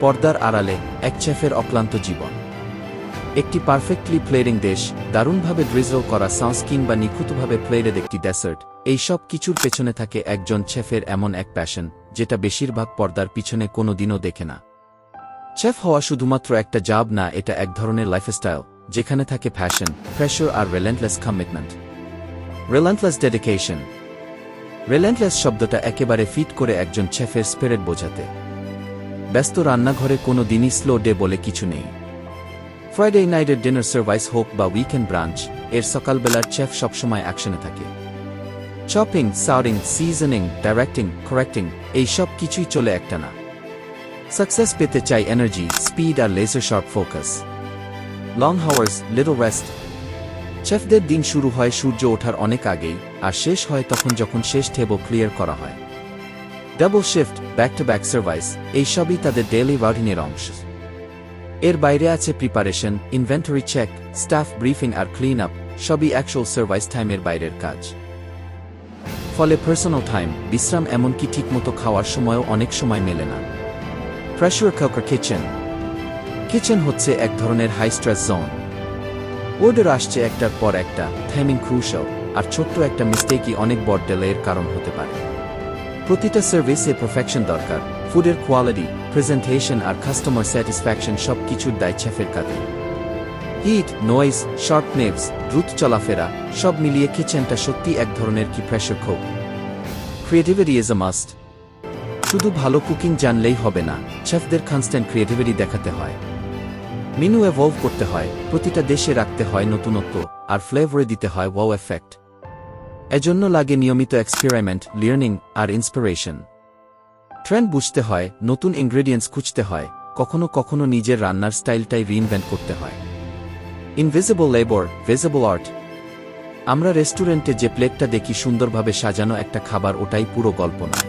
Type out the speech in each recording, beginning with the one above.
পর্দার আড়ালে এক চেফের অক্লান্ত জীবন। একটি পারফেক্টলি প্লেরিং দেশ, দারুণভাবে ড্রিজল করা সাউন্স কিংবা নিখুঁতভাবে প্লেরেড একটি ডেসার্ট এই সব কিছুর পেছনে থাকে একজন ছেফের এমন এক প্যাশন যেটা বেশিরভাগ পর্দার পিছনে কোনো দিনও দেখে না। শেফ হওয়া শুধুমাত্র একটা জাব না, এটা এক ধরনের লাইফস্টাইল যেখানে থাকে ফ্যাশন প্রেশার আর relentless commitment relentless dedication relentless শব্দটা একেবারে ফিট করে একজন শেফের স্পিরিট বোঝাতে। ব্যস্ত রান্নাঘরে কোনো দিনই স্লো ডে বলে কিছু নেই। ফ্রাইডে নাইটের ডিনার সার্ভাইস হোক বা উইকেন্ড ব্রাঞ্চ এর সকালবেলার চেফ সবসময় অ্যাকশনে থাকে। Chopping sauteing seasoning directing correcting এই সব কিছুই চলে একটা না সাকসেস পেতে চাই এনার্জি স্পিড আর laser sharp focus long hours little rest চেফদের দিন শুরু হয় সূর্য ওঠার অনেক আগেই, আর শেষ হয় তখন যখন শেষ টেবল ক্লিয়ার করা হয়। Double shift back to back service এই সবই তাদের ডেইলি রুটিনের অংশ। এর বাইরে আছে preparation inventory check staff briefing আর ক্লিন আপ সবই অ্যাকচুয়াল সার্ভাইস টাইমের বাইরের কাজ। ফলে পার্সোনাল টাইম বিশ্রাম এমনকি ঠিকমতো খাওয়ার সময়ও অনেক সময় মেলে না। প্রেশার কুকার কিচেন কিচেন হচ্ছে এক ধরনের হাই স্ট্রেস জোন অর্ডার আসছে একটার পর একটা টাইমিং ক্রুশাল আর ছোট্ট একটা মিস্টেকই অনেক বড় ডেলের কারণ হতে পারে। প্রতিটা সার্ভিসে পারফেকশন দরকার। ফুডের কোয়ালিটি প্রেজেন্টেশন আর কাস্টমার স্যাটিসফ্যাকশন সব কিছুর দায় ছেফের কাঁধে। হিট নয়েজ শর্ট নেভস দ্রুত চলাফেরা, সব মিলিয়ে কিচেনটা সত্যি এক ধরনের কি প্রেশার ক্ষোভ ক্রিয়েটিভিটি ইজ আ মাস্ট শুধু ভালো কুকিং জানলেই হবে না শেফদের কনস্ট্যান্ট ক্রিয়েটিভিটি দেখাতে হয়। মেনু এভলভ করতে হয়, প্রতিটা দেশে রাখতে হয় নতুনত্ব, আর ফ্লেভারে দিতে হয় ওয়াও এফেক্ট এজন্য লাগে নিয়মিত এক্সপেরিমেন্ট লিয়ার্নিং আর ইন্সপিরেশন ট্রেন্ড বুঝতে হয়, নতুন ইনগ্রেডিয়েন্টস খুঁজতে হয়, কখনো কখনো নিজের রান্নার স্টাইলটাই রিইনভেন্ট করতে হয়। ইনভিজিবল লেবর ভিজিবল আর্ট আমরা রেস্টুরেন্টে যে প্লেটটা দেখি সুন্দরভাবে সাজানো একটা খাবার, ওটাই পুরো গল্প নয়।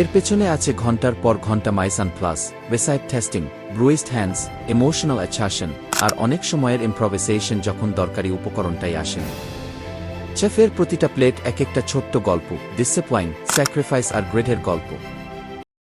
এর পেছনে আছে ঘণ্টার পর ঘণ্টা mise en place wayside tasting bruised hands emotional exhaustion আর অনেক সময়ের ইম্প্রোভাইজেশন যখন দরকারি উপকরণটাই আসেনি। চেফের প্রতিটা প্লেট এক একটা ছোট্ট গল্প ডিসিপ্লাইন স্যাক্রিফাইস আর গ্রেডের গল্প।